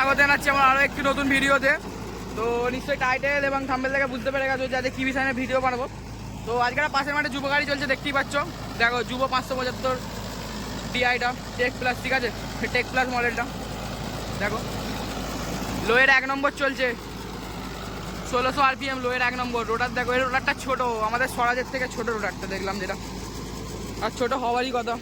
স্বাগত জানাচ্ছি আমার আরও একটি নতুন ভিডিওতে। তো নিশ্চয়ই টাইটেল এবং থাম্বেল থেকে বুঝতে পেরে গেছো যাতে কী বিষয়ে ভিডিও বানাবো। তো আজকে পাশের মাঠে যুব গাড়ি চলছে, দেখতেই পাচ্ছ। দেখো, যুব পাঁচশো পঁচাত্তর ডিআইটা টেক প্লাস ঠিক আছে? টেক প্লাস মডেলটা দেখো, লোয়ের এক নম্বর চলছে। ষোলোশো আরপিএম লোয়ের এক নম্বর। রোটার দেখো, এই রোটারটা ছোট। আমাদের স্বরাজের থেকে ছোট রোটারটা দেখলাম যেটা। আর ছোট হওয়ারই কথা।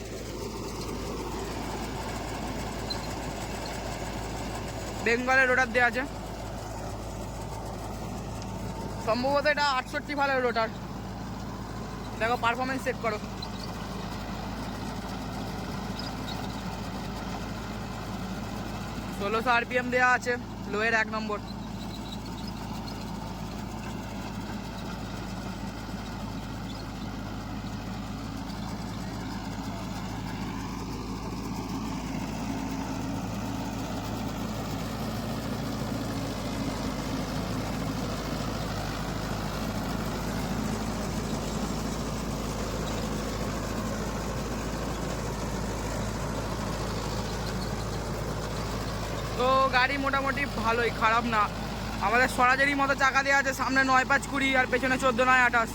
বেঙ্গলের রোটার দেওয়া আছে। সম্ভবত এটা আটষট্টি ভালো রোটার দেখো পারফরমেন্স চেক করো। ষোলোশো আরপিএম দেওয়া আছে লোয়ের এক নম্বর তো গাড়ি মোটামুটি ভালোই, খারাপ না। আমাদের সরাজেরই মতো চাকা দেওয়া আছে, সামনে নয় পাঁচ কুড়ি, আর পেছনে চোদ্দ নয় আঠাশ।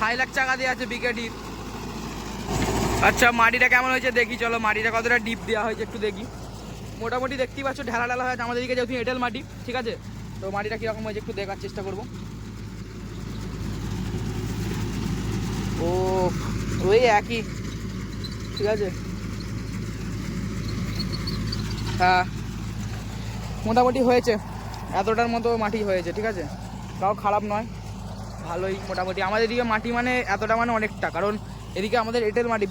হাইলাক চাকা দেওয়া আছে বিকেডির আচ্ছা মাটিটা কেমন হয়েছে দেখি, চলো মাটিটা কতটা ডিপ দেওয়া হয়েছে একটু দেখি। মোটামুটি দেখতেই পাচ্ছ, ঢেলা ঢালা হয়েছে আমাদের দিকে যেহেতু এঁটেল মাটি, ঠিক আছে? তো মাটিটা কীরকম হয়েছে একটু দেখার চেষ্টা করব। ও, ওই একই, ঠিক আছে? হ্যাঁ। মোটামুটি হয়েছে। এতটার মতো মাটি হয়েছে, ঠিক আছে? তাও খারাপ নয়। ভালোই মোটামুটি। আমাদের এদিকে মাটি মানে এতটা মানে অনেকটা, কারণ এদিকে আমাদের এঁটেল মাটি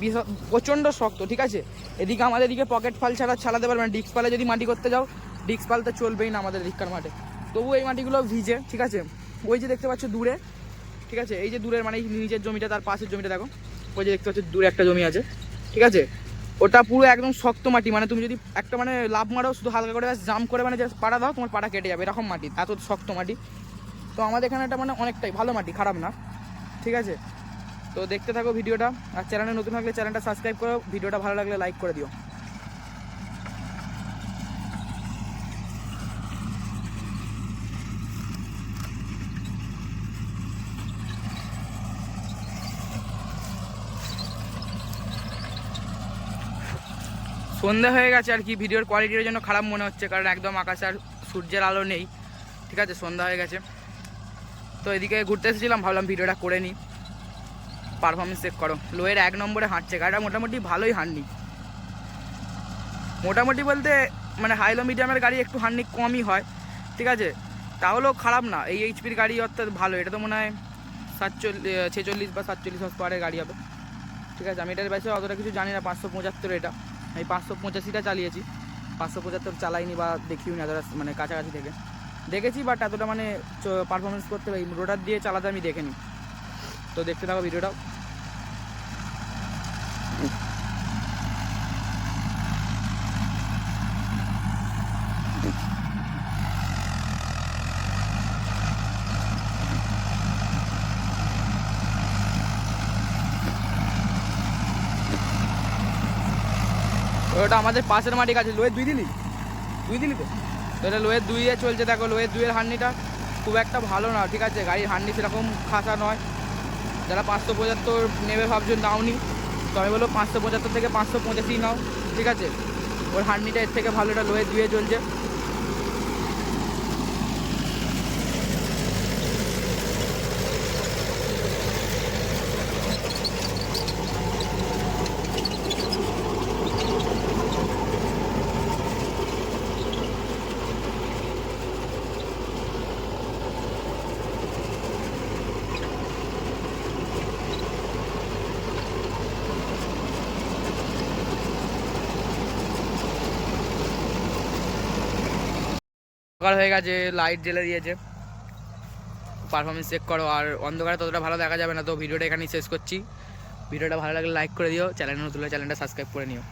প্রচণ্ড শক্ত, ঠিক আছে? এদিকে আমাদের এদিকে পকেট ফাল ছাড়া ছাড়াতে পারবে না। ডিস্ক পালে যদি মাটি করতে যাও, ডিস্ক পাল তো চলবেই না আমাদের এদিককার মাঠে। তবু এই মাটিগুলো ভিজে, ঠিক আছে? ওই যে দেখতে পাচ্ছ দূরে, ঠিক আছে? এই যে দূরের মানে নিচের জমিটা, তার পাশের জমিটা দেখো। ওই যে দেখতে পাচ্ছ দূরে একটা জমি আছে, ঠিক আছে? ওটা পুরো একদম শক্ত মাটি মানে তুমি যদি একটা মানে লাভ মারো, শুধু হালকা করে জাম করে মানে জাস্ট পাড়া দাও, তোমার পাড়া কেটে যাবে, এরকম মাটি, এত শক্ত মাটি। তো আমাদের এখানে এটা মানে অনেকটাই ভালো মাটি, খারাপ না, ঠিক আছে? তো দেখতে থাকো ভিডিওটা, আর চ্যানেলে নতুন থাকলে চ্যানেলটা সাবস্ক্রাইব করো, ভিডিওটা ভালো লাগলে লাইক করে দিও। সন্ধে হয়ে গেছে আর কি, ভিডিওর কোয়ালিটির জন্য খারাপ মনে হচ্ছে, কারণ একদম আকাশে আর সূর্যের আলো নেই। ঠিক আছে সন্ধ্যা হয়ে গেছে। তো এদিকে ঘুরতে এসেছিলাম, ভাবলাম ভিডিওটা করে নিই। পারফরমেন্স চেক করো। লোয়ের এক নম্বরে হাঁটছে, গাড়িটা মোটামুটি ভালোই হাঁটনি। মোটামুটি বলতে মানে হাইলো মিডিয়ামের গাড়ি একটু হাঁটনি কমই হয়। ঠিক আছে, তাহলেও খারাপ না। এই এইচপির গাড়ি অর্থাৎ ভালো, এটা তো মনে হয় সাতচল্লিশ ছেচল্লিশ বা সাতচল্লিশ হর্স পাওয়ারের গাড়ি হবে। ঠিক আছে, আমি এটার বিষয়ে অতটা কিছু জানি না, পাঁচশো পঁচাত্তর এটা। আমি পাঁচশো পঁচাশিটা চালিয়েছি। পাঁচশো পঁচাত্তর চালাইনি বা দেখিও নি এতটা মানে কাছাকাছি থেকে। দেখেছি বাট এতটা মানে পারফরমেন্স করতে পারি রোটার দিয়ে চালাতে আমি দেখিনি। তো দেখতে থাকো ভিডিওটা ওটা আমাদের পাশের মাটি কাছে। লোয়ের দুই দিলি? দুই দিলি তো? এটা লোয়ের দুইয়ে চলছে, দেখো লোয়ের দুইয়ের হান্ডিটা খুব একটা ভালো না, ঠিক আছে? গাড়ির হান্ডি সেরকম খাসা নয়। যারা পাঁচশো পঁচাত্তর নেবে ভাবছেন নাওনি তো আমি বলব পাঁচশো পঁচাত্তর থেকে পাঁচশো পঁচাশি নাও, ঠিক আছে? ওর হান্ডিটা এর থেকে ভালো, এটা লোয়ের দুইয়ে চলছে। সকাল হয়ে গেছে লাইট জ্বেলে দিয়েছে। পারফরমেন্স চেক করো, আর অন্ধকারে ততটা ভালো দেখা যাবে না। তো ভিডিওটা এখানেই শেষ করছি। ভিডিওটা ভালো লাগলে লাইক করে দিও চ্যানেল নতুন চ্যানেলটা সাবস্ক্রাইব করে নিও।